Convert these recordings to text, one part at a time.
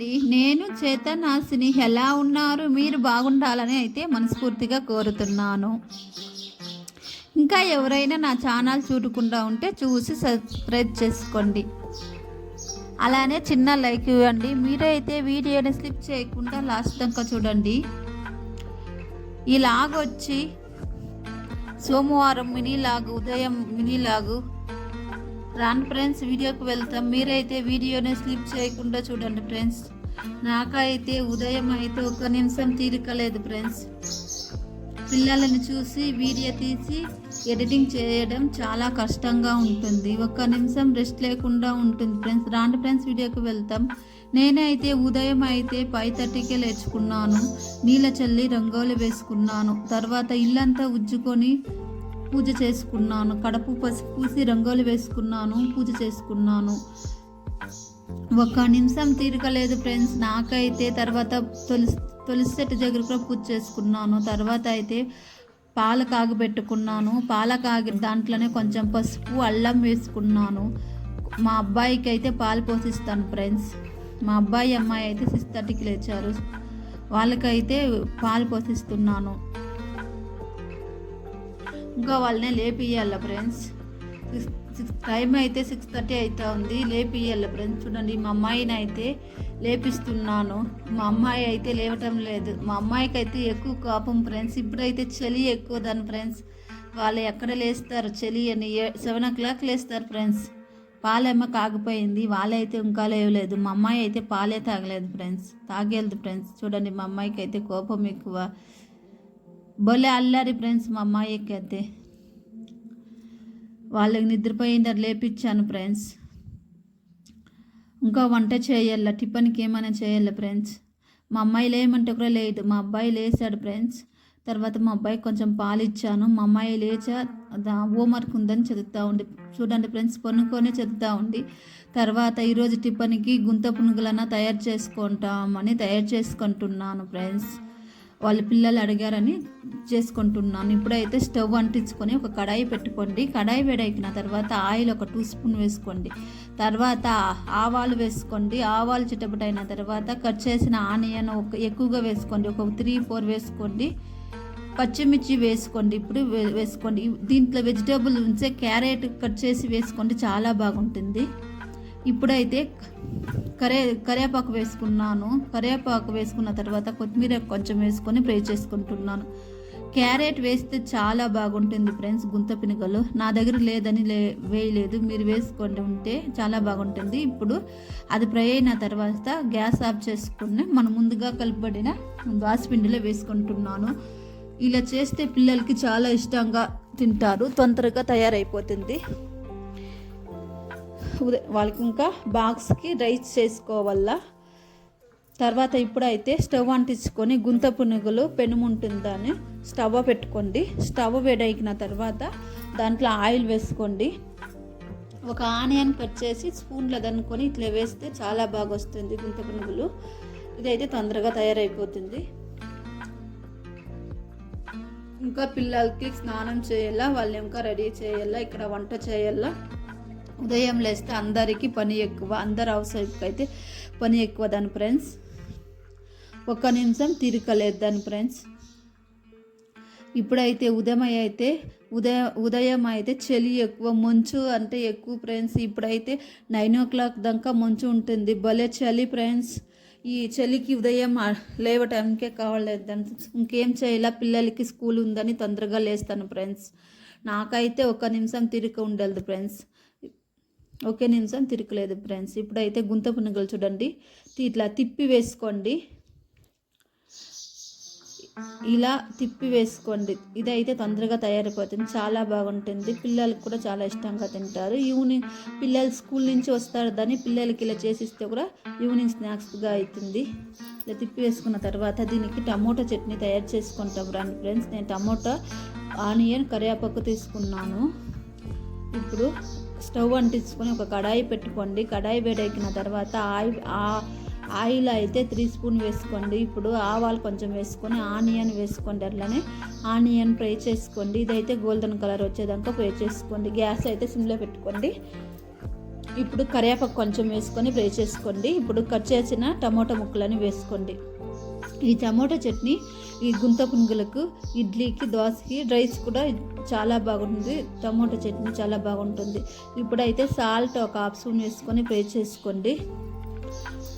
అండి నేను చేతనాశిని ఎలా ఉన్నారు? మీరు బాగుండాలని అయితే మనస్ఫూర్తిగా కోరుతున్నాను. ఇంకా ఎవరైనా నా ఛానల్ చూడకుండా ఉంటే చూసి సబ్స్క్రైబ్ చేసుకోండి. అలానే చిన్న లైక్ ఇవ్వండి. మీరైతే వీడియోని స్లిప్ చేయకుండా లాస్ట్ దాకా చూడండి. ఈ లాగ్ వచ్చి సోమవారం మినీ లాగు ఉదయం మినీ లాగు రాను ఫ్రెండ్స్ వీడియోకి వెళ్తాం. మీరైతే వీడియోని స్లిప్ చేయకుండా చూడండి ఫ్రెండ్స్. నాకైతే ఉదయం అయితే ఒక నిమిషం తీరికలేదు ఫ్రెండ్స్. పిల్లలని చూసి వీడియో తీసి ఎడిటింగ్ చేయడం చాలా కష్టంగా ఉంటుంది. ఒక్క నిమిషం రెస్ట్ లేకుండా ఉంటుంది ఫ్రెండ్స్. రాండి ఫ్రెండ్స్ వీడియోకి వెళ్తాం. నేనైతే ఉదయం అయితే ఫైవ్ థర్టీకే లేచుకున్నాను. నీళ్ళ చల్లి రంగోలి వేసుకున్నాను. తర్వాత ఇల్లంతా ఉజ్జుకొని పూజ చేసుకున్నాను. కడపు పసుపు పూసి రంగోలు వేసుకున్నాను. పూజ చేసుకున్నాను. ఒక నిమిషం తీరకలేదు ఫ్రెండ్స్. నాకైతే తర్వాత తులసి తులసి చెట్టు దగ్గర కూడా పూజ చేసుకున్నాను. తర్వాత అయితే పాల కాగబెట్టుకున్నాను. పాల కాగి దాంట్లోనే కొంచెం పసుపు అల్లం వేసుకున్నాను. మా అబ్బాయికి అయితే పాలు పోసిస్తాను ఫ్రెండ్స్. మా అబ్బాయి అమ్మాయి అయితే సిక్స్ థర్టీకి లేచారు. వాళ్ళకైతే పాలు పోసిస్తున్నాను. ఇంకా వాళ్ళనే లేపియాల ఫ్రెండ్స్ సిక్స్ టైం అయితే సిక్స్ థర్టీ అవుతా ఉంది లేపియాల ఫ్రెండ్స్ చూడండి మా అమ్మాయిని అయితే లేపిస్తున్నాను. మా అమ్మాయి అయితే లేవటం లేదు. మా అమ్మాయికి అయితే ఎక్కువ కోపం ఫ్రెండ్స్ ఇప్పుడైతే చలి ఎక్కువ దాని ఫ్రెండ్స్ వాళ్ళు ఎక్కడ లేస్తారు? చలి అని సెవెన్ ఓ క్లాక్ లేస్తారు ఫ్రెండ్స్ పాలేమో కాగిపోయింది. వాళ్ళైతే ఇంకా లేవలేదు. మా అమ్మాయి అయితే పాలే తాగలేదు ఫ్రెండ్స్ తాగేది ఫ్రెండ్స్ చూడండి మా అమ్మాయికి అయితే కోపం ఎక్కువ. భలే అల్లారి ఫ్రెండ్స్ మా అమ్మాయికి అయితే. వాళ్ళకి నిద్రపోయిందని లేపించాను ఫ్రెండ్స్. ఇంకా వంట చేయాల టిఫిన్కి ఏమైనా చేయాలి ఫ్రెండ్స్. మా అమ్మాయి లేమంటే కూడా లేదు. మా అబ్బాయి లేచాడు ఫ్రెండ్స్. తర్వాత మా అబ్బాయికి కొంచెం పాలు ఇచ్చాను మా అమ్మాయి లేచా హోంవర్క్ ఉందని చదువుతూ ఉండి చూడండి ఫ్రెండ్స్ పనుకొని చదువుతూ ఉండి తర్వాత ఈరోజు టిఫిన్కి గుంత పునుగులన్నా తయారు చేసుకుంటామని తయారు చేసుకుంటున్నాను ఫ్రెండ్స్. వాళ్ళ పిల్లలు అడిగారని చేసుకుంటున్నాను. ఇప్పుడైతే స్టవ్ అంటించుకొని ఒక కడాయి పెట్టుకోండి. కడాయి వేడెక్కిన తర్వాత ఆయిల్ ఒక టూ స్పూన్ వేసుకోండి. తర్వాత ఆవాలు వేసుకోండి. ఆవాలు చిటపటైన తర్వాత కట్ చేసిన ఆనియన్ ఒక ఎక్కువగా వేసుకోండి. ఒక త్రీ ఫోర్ వేసుకోండి. పచ్చిమిర్చి వేసుకోండి. ఇప్పుడు వే- వేసుకోండి. దీంట్లో వెజిటేబుల్ ఉంచే క్యారెట్ కట్ చేసి వేసుకోండి. చాలా బాగుంటుంది. ఇప్పుడైతే కరే కరివేపాకు వేసుకున్నాను. కరివేపాకు వేసుకున్న తర్వాత కొత్తిమీర కొంచెం వేసుకొని ఫ్రై చేసుకుంటున్నాను. క్యారెట్ వేస్తే చాలా బాగుంటుంది ఫ్రెండ్స్ గుంత పినుకలు నా దగ్గర లేదని లే వేయలేదు. మీరు వేసుకోండి ఉంటే చాలా బాగుంటుంది. ఇప్పుడు అది ఫ్రై అయిన తర్వాత గ్యాస్ ఆఫ్ చేసుకుని మనం ముందుగా కలపబడిన పిండిలో వేసుకుంటున్నాను. ఇలా చేస్తే పిల్లలకి చాలా ఇష్టంగా తింటారు. తొందరగా తయారైపోతుంది. వాళ్ళకి ఇంకా బాక్స్కి రైస్ చేసుకోవాలా తర్వాత ఇప్పుడైతే స్టవ్ అంటించుకొని గుంత పునుగులు పెనుముంటుందని స్టవ్ పెట్టుకోండి. స్టవ్ వేడైకిన తర్వాత దాంట్లో ఆయిల్ వేసుకోండి. ఒక ఆనియన్ కట్ చేసి స్పూన్లో దనుకొని ఇట్లా వేస్తే చాలా బాగా వస్తుంది గుంత పునుగులు. ఇదైతే తొందరగా తయారైపోతుంది. ఇంకా పిల్లలకి స్నానం చేయాలా వాళ్ళు ఇంకా రెడీ చేయాలా ఇక్కడ వంట చేయాలా? ఉదయం లేస్తే అందరికీ పని ఎక్కువ అందరు అవసరం అయితే పని ఎక్కువ దాని ఫ్రెండ్స్. ఒక్క నిమిషం తీరికలేదు దాని ఫ్రెండ్స్. ఇప్పుడైతే ఉదయం అయితే ఉదయం ఉదయం అయితే చలి ఎక్కువ మంచు అంటే ఎక్కువ ఫ్రెండ్స్. ఇప్పుడైతే నైన్ ఓ క్లాక్ దాకా మంచు ఉంటుంది. భలే చలి ఫ్రెండ్స్. ఈ చలికి ఉదయం లేవ లేవటానికే కావలేదు దాని ఇంకేం చేయాలా? పిల్లలకి స్కూల్ ఉందని తొందరగా లేస్తాను ఫ్రెండ్స్. నాకైతే ఒక నిమిషం తిరిగి ఉండదు ఫ్రెండ్స్. ఒకే నిమిషం తిరగలేదు ఫ్రెండ్స్ ఇప్పుడైతే గుంత పునుగులు చూడండి. ఇట్లా తిప్పి వేసుకోండి. ఇలా తిప్పి వేసుకోండి. ఇదైతే తొందరగా తయారైపోతుంది. చాలా బాగుంటుంది. పిల్లలకు కూడా చాలా ఇష్టంగా తింటారు. ఈవినింగ్ పిల్లలు స్కూల్ నుంచి వస్తారు దాన్ని పిల్లలకి ఇలా చేసిస్తే కూడా ఈవినింగ్ స్నాక్స్గా అవుతుంది. ఇలా తిప్పి వేసుకున్న తర్వాత దీనికి టమోటా చట్నీ తయారు చేసుకుంటాం రండి ఫ్రెండ్స్ నేను టమోటా ఆనియన్ కరివేపాకు తీసుకున్నాను. ఇప్పుడు స్టవ్ అంటించుకొని ఒక కడాయి పెట్టుకోండి. కడాయి వేడెక్కిన తర్వాత ఆయిల్ ఆ- ఆయిల్ అయితే త్రీ స్పూన్ వేసుకోండి. ఇప్పుడు ఆవాలు కొంచెం వేసుకొని ఆనియన్ వేసుకోండి అట్లనే. ఆనియన్ ఫ్రై చేసుకోండి. ఇదైతే గోల్డెన్ కలర్ వచ్చేదాకా ఫ్రై చేసుకోండి. గ్యాస్ అయితే సిమ్లో పెట్టుకోండి. ఇప్పుడు కరివేపాకు కొంచెం వేసుకొని ఫ్రై చేసుకోండి. ఇప్పుడు కట్ చేసిన టమోటా ముక్కలని వేసుకోండి. ఈ టమోటా చట్నీ ఈ గుంత పునుగులకు ఇడ్లీకి దోశకి రైస్ కూడా చాలా బాగుంటుంది. టమోటా చట్నీ చాలా బాగుంటుంది. ఇప్పుడైతే సాల్ట్ ఒక హాఫ్ స్పూన్ వేసుకొని ఫ్రై చేసుకోండి.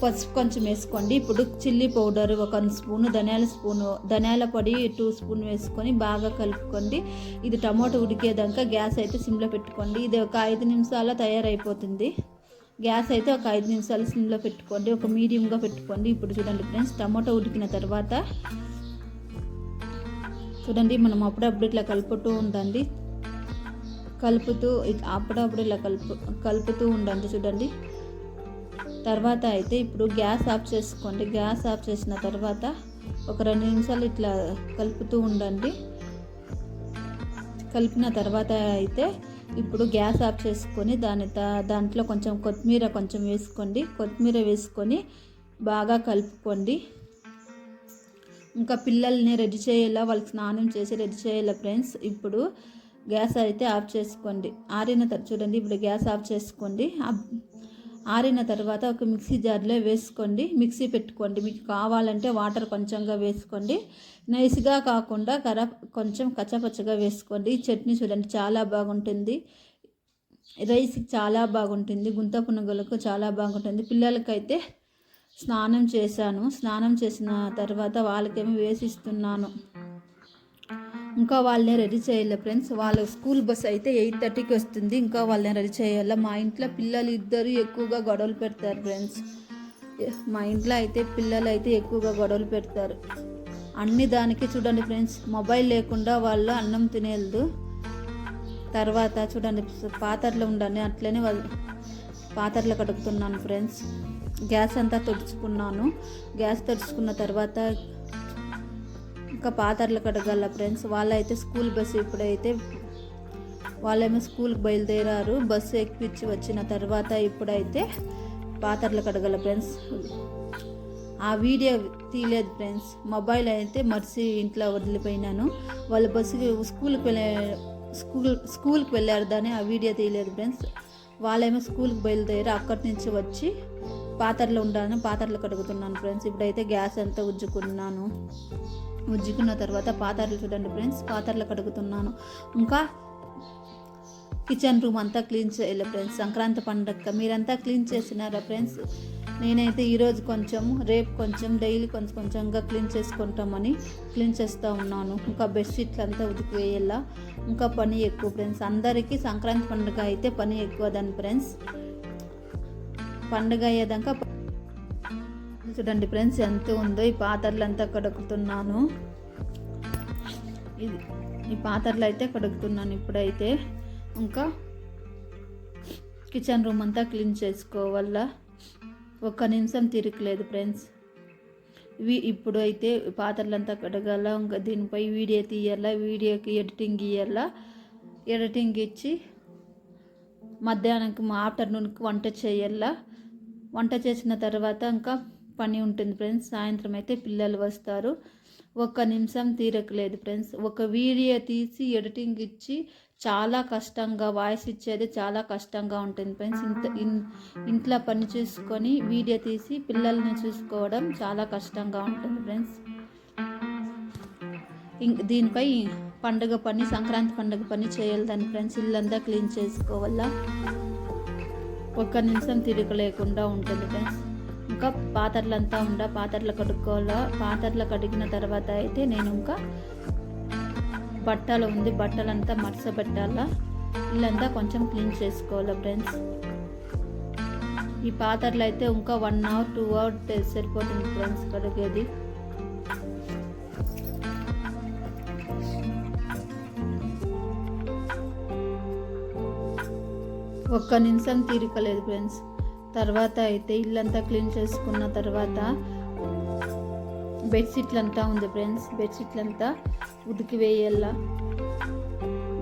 పసుపు కొంచెం వేసుకోండి. ఇప్పుడు చిల్లీ పౌడర్ ఒక స్పూను ధనియాల స్పూను ధనియాల పొడి టూ స్పూన్ వేసుకొని బాగా కలుపుకోండి. ఇది టమాటో ఉడికేదాకా గ్యాస్ అయితే సిమ్లో పెట్టుకోండి. ఇది ఒక ఐదు నిమిషాల్లో తయారైపోతుంది. గ్యాస్ అయితే ఒక ఐదు నిమిషాలు సిమ్లో పెట్టుకోండి ఒక మీడియంగా పెట్టుకోండి. ఇప్పుడు చూడండి ఫ్రెండ్స్ టమాటో ఉడికిన తర్వాత చూడండి మనం అప్పుడప్పుడు ఇట్లా కలుపుతూ ఉండండి. కలుపుతూ అప్పుడప్పుడు ఇలా కలుపు కలుపుతూ ఉండండి చూడండి. తర్వాత అయితే ఇప్పుడు గ్యాస్ ఆఫ్ చేసుకోండి. గ్యాస్ ఆఫ్ చేసిన తర్వాత ఒక రెండు నిమిషాలు ఇట్లా కలుపుతూ ఉండండి. కలిపిన తర్వాత అయితే ఇప్పుడు గ్యాస్ ఆఫ్ చేసుకొని దాని దాంట్లో కొంచెం కొత్తిమీర కొంచెం వేసుకోండి. కొత్తిమీర వేసుకొని బాగా కలుపుకోండి. ఇంకా పిల్లల్ని రెడీ చేయాలా వాళ్ళకి స్నానం చేసి రెడీ చేయాలా ఫ్రెండ్స్ ఇప్పుడు గ్యాస్ అయితే ఆఫ్ చేసుకోండి. ఆరిన తర్వాత చూడండి ఇప్పుడు గ్యాస్ ఆఫ్ చేసుకోండి. ఆరిన తర్వాత ఒక మిక్సీ జార్లో వేసుకోండి. మిక్సీ పెట్టుకోండి. మీకు కావాలంటే వాటర్ కొంచెంగా వేసుకోండి. నైస్గా కాకుండా కర కొంచెం కచ్చపచ్చగా వేసుకోండి. ఈ చట్నీ చూడండి చాలా బాగుంటుంది. రైస్కి చాలా బాగుంటుంది. గుంత పునుగులకు చాలా బాగుంటుంది. పిల్లలకైతే స్నానం చేశాను. స్నానం చేసిన తర్వాత వాళ్ళకేమో వేసిస్తున్నాను. ఇంకా వాళ్ళని రెడీ చేయాలి ఫ్రెండ్స్. వాళ్ళ స్కూల్ బస్ అయితే ఎయిట్ థర్టీకి వస్తుంది. ఇంకా వాళ్ళని రెడీ చేయాలి. మా ఇంట్లో పిల్లలు ఇద్దరు ఎక్కువగా గొడవలు పెడతారు ఫ్రెండ్స్. మా ఇంట్లో అయితే పిల్లలు అయితే ఎక్కువగా గొడవలు పెడతారు. అన్ని దానికి చూడండి ఫ్రెండ్స్. మొబైల్ లేకుండా వాళ్ళు అన్నం తినేదు తర్వాత చూడండి పాత్రలు ఉండండి. అట్లనే వాళ్ళు పాత్రలు కడుగుతున్నాను ఫ్రెండ్స్. గ్యాస్ అంతా తుడుచుకున్నాను. గ్యాస్ తుడుచుకున్న తర్వాత ఇంకా పాతర్లు కడగల ఫ్రెండ్స్. వాళ్ళైతే స్కూల్ బస్సు ఇప్పుడైతే వాళ్ళేమో స్కూల్కి బయలుదేరారు. బస్సు ఎక్కించి వచ్చిన తర్వాత ఇప్పుడైతే పాతర్లు కడగల ఫ్రెండ్స్. ఆ వీడియో తీయలేదు ఫ్రెండ్స్. మొబైల్ అయితే మర్చి ఇంట్లో వదిలిపోయినాను. వాళ్ళ బస్సుకి స్కూల్కి వెళ్ళే స్కూల్ స్కూల్కి వెళ్ళారు దాన్ని ఆ వీడియో తీయలేదు ఫ్రెండ్స్. వాళ్ళేమో స్కూల్కి బయలుదేరి అక్కడి నుంచి వచ్చి పాత్రలు ఉండాలని పాత్రలు కడుగుతున్నాను ఫ్రెండ్స్. ఇప్పుడైతే గ్యాస్ అంతా ఉజ్జుకున్నాను. ఉజ్జుకున్న తర్వాత పాత్రలు చూడండి ఫ్రెండ్స్ పాత్రలు కడుగుతున్నాను. ఇంకా కిచెన్ రూమ్ అంతా క్లీన్ చేయాలి ఫ్రెండ్స్. సంక్రాంతి పండగ మీరంతా క్లీన్ చేసినారా ఫ్రెండ్స్? నేనైతే ఈరోజు కొంచెం రేపు కొంచెం డైలీ కొంచెం కొంచెంగా క్లీన్ చేసుకుంటామని క్లీన్ చేస్తూ ఉన్నాను. ఇంకా బెడ్షీట్లు అంతా ఉతికి వేయాలా ఇంకా పని ఎక్కువ ఫ్రెండ్స్. అందరికీ సంక్రాంతి పండుగ అయితే పని ఎక్కువ దాని ఫ్రెండ్స్. పండుగ అయ్యేదాకా చూడండి ఫ్రెండ్స్ ఎంత ఉందో ఈ పాత్రలు అంతా కడుగుతున్నాను. ఇది ఈ పాత్రలు అయితే కడుగుతున్నాను ఇప్పుడైతే. ఇంకా కిచెన్ రూమ్ అంతా క్లీన్ చేసుకోవాల. ఒక్క నిమిషం తిరగలేదు ఫ్రెండ్స్. ఇవి ఇప్పుడు అయితే పాత్రలంతా కడగాల. ఇంకా దీనిపై వీడియో తీయాల వీడియోకి ఎడిటింగ్ ఇవ్వాల ఎడిటింగ్ ఇచ్చి మధ్యాహ్నంకి ఆఫ్టర్నూన్కి వంట చేయాల వంట చేసిన తర్వాత ఇంకా పని ఉంటుంది ఫ్రెండ్స్. సాయంత్రం అయితే పిల్లలు వస్తారు. ఒక్క నిమిషం తీరకలేదు ఫ్రెండ్స్. ఒక వీడియో తీసి ఎడిటింగ్ ఇచ్చి చాలా కష్టంగా వాయిస్ ఇచ్చేది చాలా కష్టంగా ఉంటుంది ఫ్రెండ్స్. ఇంత ఇంట్లో పని చూసుకొని వీడియో తీసి పిల్లల్ని చూసుకోవడం చాలా కష్టంగా ఉంటుంది ఫ్రెండ్స్. దీనిపై పండుగ పని సంక్రాంతి పండుగ పని చేయాలి దాని ఫ్రెండ్స్ ఇల్లంతా క్లీన్ చేసుకోవాలా? ఒక్క నిమిషం తిరగలేకుండా ఉంటుంది ఫ్రెండ్స్. ఇంకా పాత్రలంతా ఉండ పాత్రలు కడుక్కోవాలా? పాత్రలు కడిగిన తర్వాత అయితే నేను ఇంకా బట్టలు ఉంది బట్టలంతా మడసబెట్టాలా ఇల్లంతా కొంచెం క్లీన్ చేసుకోవాలా ఫ్రెండ్స్? ఈ పాత్రలు అయితే ఇంకా వన్ అవర్ టూ అవర్ సరిపోతుంది ఫ్రెండ్స్ కడిగేది. ఒక్క నిమిషం తీరికలేదు ఫ్రెండ్స్. తర్వాత అయితే ఇల్లంతా క్లీన్ చేసుకున్న తర్వాత బెడ్షీట్లంతా ఉంది ఫ్రెండ్స్. బెడ్షీట్లంతా ఉతికి వేయాల.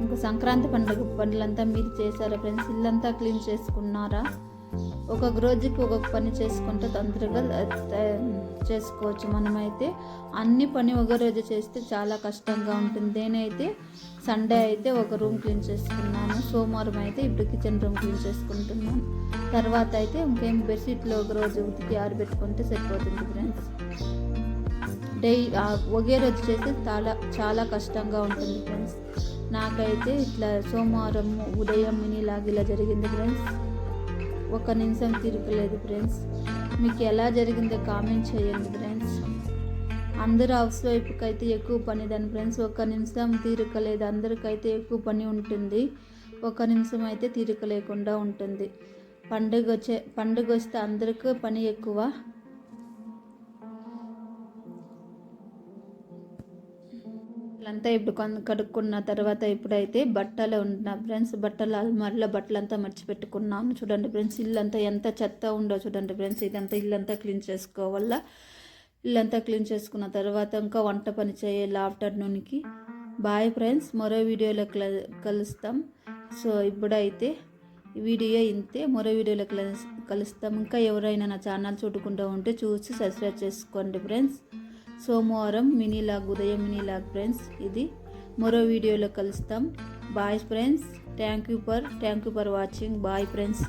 ఇంకా సంక్రాంతి పండుగ పనులంతా మీరు చేశారా ఫ్రెండ్స్? ఇల్లంతా క్లీన్ చేసుకున్నారా? ఒక్కొక్క రోజుకి ఒక్కొక్క పని చేసుకుంటే తొందరగా చేసుకోవచ్చు. మనమైతే అన్ని పని ఒక రోజు చేస్తే చాలా కష్టంగా ఉంటుంది. నేనైతే సండే అయితే ఒక రూమ్ క్లీన్ చేసుకున్నాను. సోమవారం అయితే ఇప్పుడు కిచెన్ రూమ్ క్లీన్ చేసుకుంటున్నాను. తర్వాత అయితే ఇంకేం బెడ్షీట్లో ఒక రోజు ఉతికి ఆరబెట్టుకుంటే సరిపోతుంది ఫ్రెండ్స్ డై ఒకే రోజు చేస్తే చాలా చాలా కష్టంగా ఉంటుంది ఫ్రెండ్స్ నాకైతే ఇట్లా సోమవారం ఉదయం ఇలాగ ఇలా జరిగింది ఫ్రెండ్స్ ఒక నిమిషం తిరగలేదు ఫ్రెండ్స్. మీకు ఎలా జరిగిందో కామెంట్ చేయండి ఫ్రెండ్స్. అందరూ హౌస్ వైపుకైతే ఎక్కువ పని దాని ఫ్రెండ్స్ ఒక నిమిషం తీరికలేదు అందరికైతే ఎక్కువ పని ఉంటుంది. ఒక నిమిషం అయితే తీరిక లేకుండా ఉంటుంది. పండుగ వచ్చే పండుగ వస్తే అందరికీ పని ఎక్కువ. బట్టలంతా ఇప్పుడు కొన్ కడుక్కున్న తర్వాత ఇప్పుడైతే బట్టలు ఉంటున్నా ఫ్రెండ్స్ బట్టలు అల్మారిలో బట్టలంతా మర్చిపెట్టుకున్నాను చూడండి ఫ్రెండ్స్ ఇల్లంతా ఎంత చెత్త ఉండో చూడండి ఫ్రెండ్స్ ఇదంతా ఇల్లంతా క్లీన్ చేసుకోవాల? ఇల్లంతా క్లీన్ చేసుకున్న తర్వాత ఇంకా వంట పని చేయాలి ఆఫ్టర్నూన్కి. బాయ్ ఫ్రెండ్స్ మరో వీడియోలో కల- కలుస్తాం. సో ఇప్పుడైతే వీడియో ఇంతే. మరో వీడియోలో కలు- కలుస్తాం. ఇంకా ఎవరైనా నా ఛానల్ చూడకుండా ఉంటే చూసి సబ్స్క్రైబ్ చేసుకోండి ఫ్రెండ్స్. సోమవారం మినీ లాగ్ ఉదయం మినీ లాగ్ ఫ్రెండ్స్ ఇది మరో వీడియోలో కలుస్తాం. Bye friends thank you for thank you for watching. Bye friends.